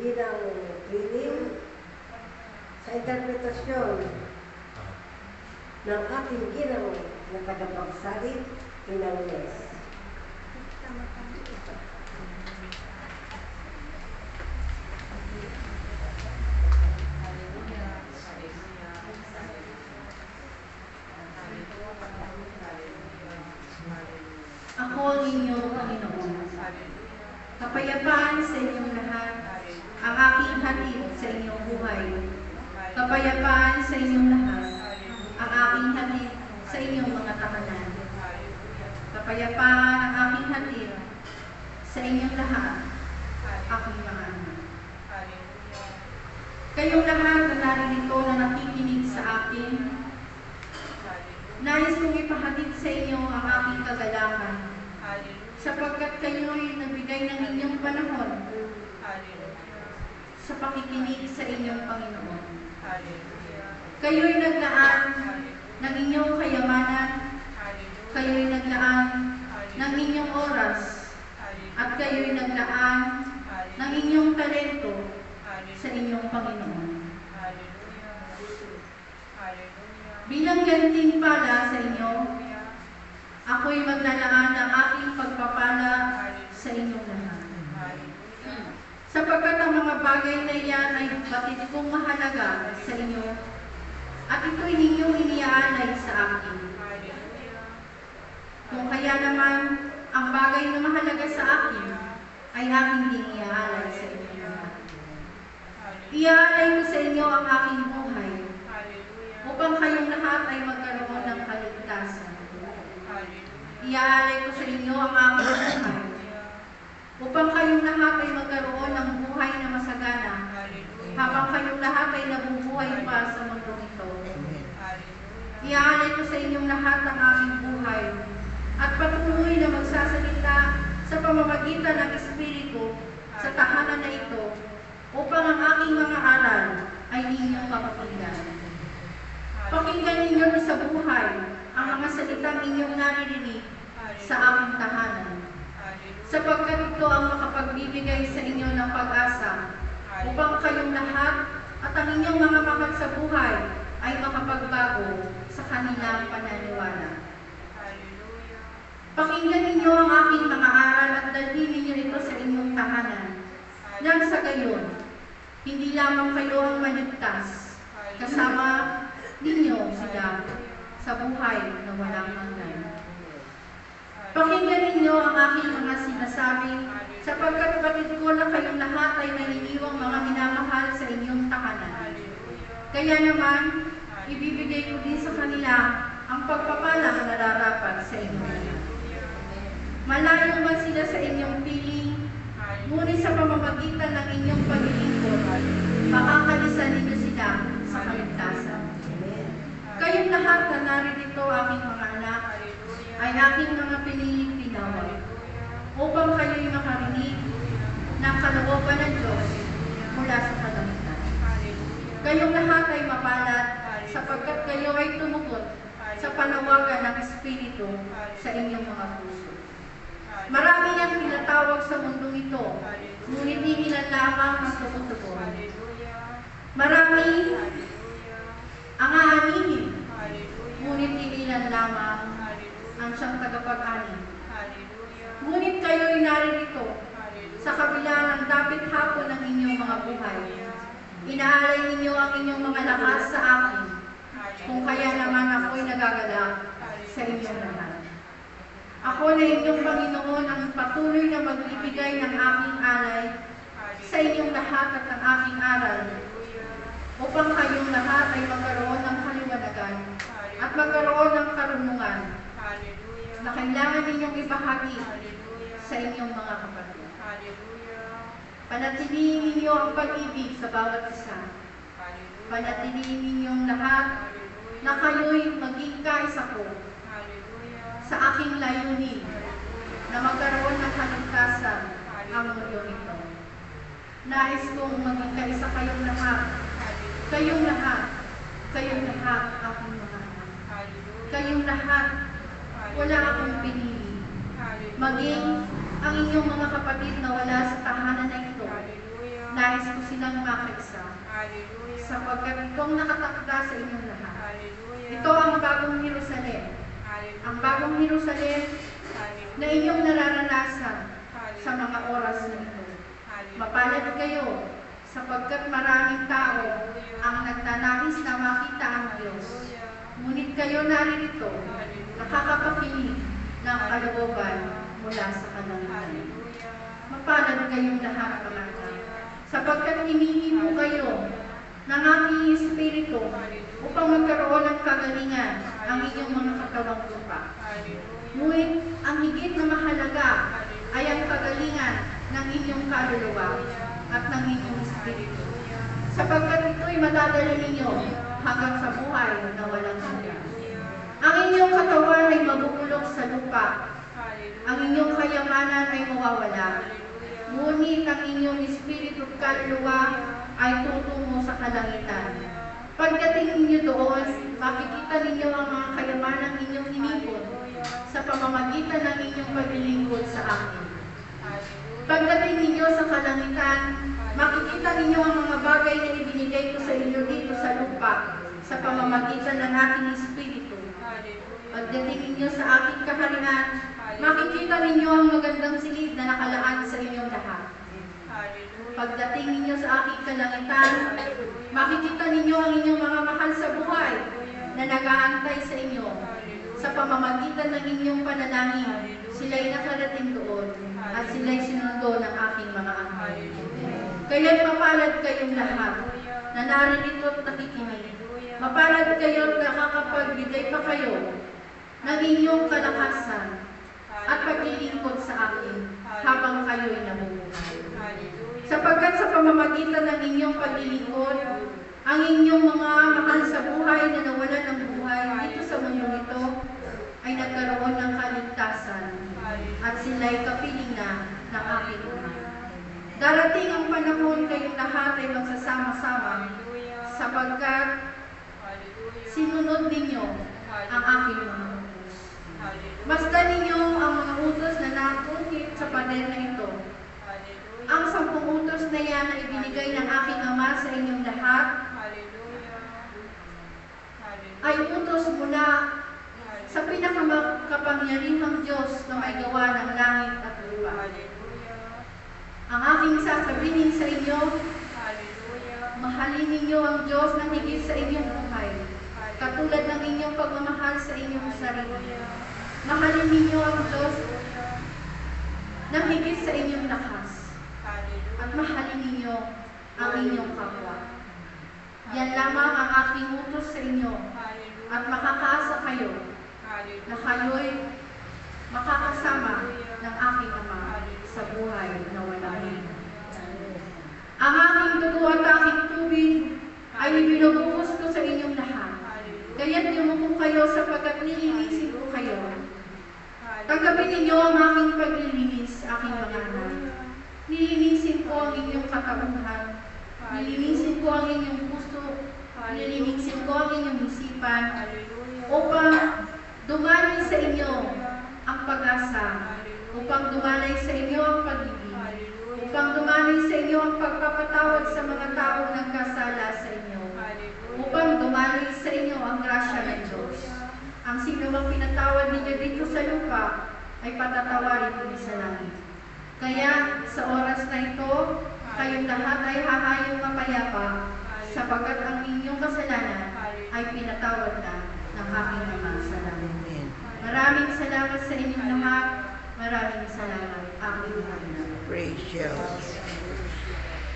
bilang training sa interpretasyon ng ating ginang na tagapagsalit Inangles. Ako ang inyong Panginoon. Kapayapaan sa inyong lahat, ang aking hatid sa inyong buhay. Kapayapaan sa inyong lahat, ang aking hatid sa inyong mga tahanan. Kapayapaan ang aking hatid sa inyong lahat, aking mga anak. Kayong lahat na naririto na nakikinig sa akin, nais kong ipahatid sa inyo ang aking kagalakan sapagkat kayo'y nagbigay ng inyong panahon sa pakikinig sa inyong Panginoon. Kayo'y naglaan ng inyong kayamanan, kayo'y naglaan ng inyong oras, at kayo'y naglaan ng inyong talento sa inyong Panginoon. Bilang gantimpala sa inyo, ako'y maglalaan ng aking pagpapala sa inyong lahat. Sapagkat ang mga bagay na iyan ay batid kong mahalaga sa inyo, at ito'y ninyong iniaalay sa akin. Kung kaya naman, ang bagay na mahalaga sa akin ay aking iniaalay sa inyo. Iaalay ko sa inyo ang aking buhay, upang kayong lahat ay magkaroon ng kaligtasan. Iaalay ko sa inyo ang aking buhay, upang kayong lahat ay magkaroon ng buhay na masagana, habang kayong lahat ay nabubuhay pa sa mundo ito. Iaalay ko sa inyong lahat ang aking buhay, at patuloy na magsasalita sa pamamagitan ng Espiritu sa tahanan na ito, upang ang aking mga aral ay inyong mapapakinggan. Pakinggan ninyo sa buhay ang mga salitang inyong naririnig sa aming tahanan, sapagkat ito ang makapagbibigay sa inyo ng pag-asa upang kayong lahat at ang inyong mga mahal sa buhay ay makapagbago sa kanilang pananiwala. Pakinggan ninyo ang aking mga aral at dalhin ninyo ito sa inyong tahanan. Nang sa gayon, hindi lamang kayo ang maligtas, kasama ninyo sila sa buhay na walang hanggan. Pakinggan ninyo ang aking mga sinasabi, sapagkat batid ko na kayong lahat ay naniniwang mga minamahal sa inyong tahanan. Kaya naman, ibibigay ko din sa kanila ang pagpapala na nararapat sa inyo. Malayo man sila sa inyong piling, ngunit sa pamamagitan ng inyong paglilingkod, makakalisan ninyo sila sa kaligtasan. Kayong lahat na naririto aking mga anak, ay aking mga piniling pinawag, upang kayo'y makarinig ng kalooban ng Diyos mula sa kalangitan. Kayong lahat ay mapalad sapagkat kayo ay tumugot sa panawagan ng Espiritu sa inyong mga puso. Marami ang tinatawag sa mundong ito, ngunit ilan lamang ang tumutugon. Marami ang aanihin, ngunit ilan lamang ang siyang tagapag-ani. Ngunit kayo'y naririto sa kabila ng dapit hapon ng inyong mga buhay. Inaalay ninyo ang inyong mga lakas sa akin, kung kaya naman ako'y nagagalak sa inyong lahat. Ako na inyong Panginoon ang patuloy na magbibigay ng aking alay sa inyong lahat at ng aking aral upang kayong lahat ay magkaroon ng kaliwanagan at magkaroon ng karunungan na kailangan ninyong ibahagi sa inyong mga kapatid. Panatilihin ninyo ang pag-ibig sa bawat isa. Panatilihin ninyong lahat na kayo'y maging kaisa ko sa aking layunin na magkaroon ng kaligtasan ang mundo ito. Nais kong maging kaisa kayong lahat, kayong lahat, kayong lahat aking mga anak. Kayong lahat, wala akong pinili. Maging ang inyong mga kapatid na wala sa tahanan na ito, Nais ko silang makaisa Hallelujah. sapagkat itong nakatakda sa inyong lahat. Hallelujah. Ito ang bagong Jerusalem. Hallelujah. Ang bagong Jerusalem Hallelujah. na inyong nararanasan Hallelujah. sa mga oras na ito. Hallelujah. Mapalad kayo sapagkat maraming tao ang nagtanais na makita ang Diyos. Ngunit kayo naririto, nakakapakinig ng kalooban mula sa kalangitan. Mapalad kayong lahat mga anak, sapagkat inihipo kayo ng aking Espiritu upang magkaroon ng kagalingan ang inyong mga katawang lupa. Ngunit ang higit na mahalaga ay ang kagalingan ng inyong kaluluwa at ng inyong Espiritu. Sapagkat ito'y madadala ninyo hanggang sa buhay na walang hanggan. Ang inyong katawan ay mabubulok sa lupa. Ang inyong kayamanan ay mawawala. Ngunit ang inyong espiritu kaluluwa ay tutungo sa kalangitan. Pagdating ninyo doon, makikita ninyo ang mga kayamanang inyong inipon sa pamamagitan ng inyong paglilingkod sa akin. Pagdating ninyo sa kalangitan, makikita ninyo ang mga bagay na ibinigay ko sa inyo dito sa lupa sa pamamagitan ng aking espiritu. Pagdating ninyo sa aking kaharian, makikita ninyo ang magandang silid na nakalaan sa inyong lahat. Pagdating ninyo sa aking kalangitan, makikita ninyo ang inyong mga mahal sa buhay na nag-aantay sa inyo. Sa pamamagitan ng inyong panalangin, sila'y nakarating doon at sila'y sinundo ng aking mga anghel. Kaya't mapalad kayong lahat na naririto at nakikinig. Mapalad kayo at nakakapagbigay pa kayo ng inyong kalakasan at paglilingkod sa akin habang kayo'y nabubuhay. Sapagkat sa pamamagitan ng inyong paglilingkod, ang inyong mga mahal sa buhay na nawalan ng buhay dito sa mundo ito ay nagkaroon ng kaligtasan at sila'y kapiling na ng aking Ama. Darating ang panahon kayong lahat ay magsasama-sama sapagkat sinunod ninyo ang aking utos. Masdan ninyo ang mga utos na nakukit sa pader na ito. Ang sampung utos na yan ay ibinigay ng aking Ama sa inyong lahat ay utos mula sa pinakamakapangyarihang Diyos na may gawa ng langit at lupa. Ang aking sasabihin sa inyo, mahalin ninyo ang Diyos na higit sa inyong buhay, katulad ng inyong pagmamahal sa inyong sarili. Mahalin ninyo ang Diyos. Na higit sa inyong lakas, at mahalin ninyo ang inyong kapwa. Yan lamang ang aking utos sa inyo, at makakaasa kayo na kayo'y makakasama ng aking Ama sa buhay na walang hanggan. Ang aking dugo at aking tubig ay ibinubuhos ko sa inyong lahat. Kaya't yumuko kayo sapagkat nilinisin. Tanggapin ninyo ang aking paglilinis, aking mga anak. Nilinisin ko ang inyong katauhan. Nilinisin ko ang inyong puso. Nilinisin ko ang inyong isipan upang dumali sa inyo ang pag-asa, upang dumalay sa inyo ang pag-ibig, upang dumalay sa inyo ang pagpapatawad sa mga taong nagkasala sa inyo, upang dumalay sa inyo ang grasya ng Diyos. Ang sino mang pinatawad ninyo dito sa lupa ay patatawarin din sa langit. Kaya sa oras na ito, kayong lahat ay hahayong mapayapa sapagkat ang inyong kasalanan ay pinatawad na ng aking Ama sa langit. Maraming salamat sa inyong lahat. Maraming salamat, aking Ama. Praise you.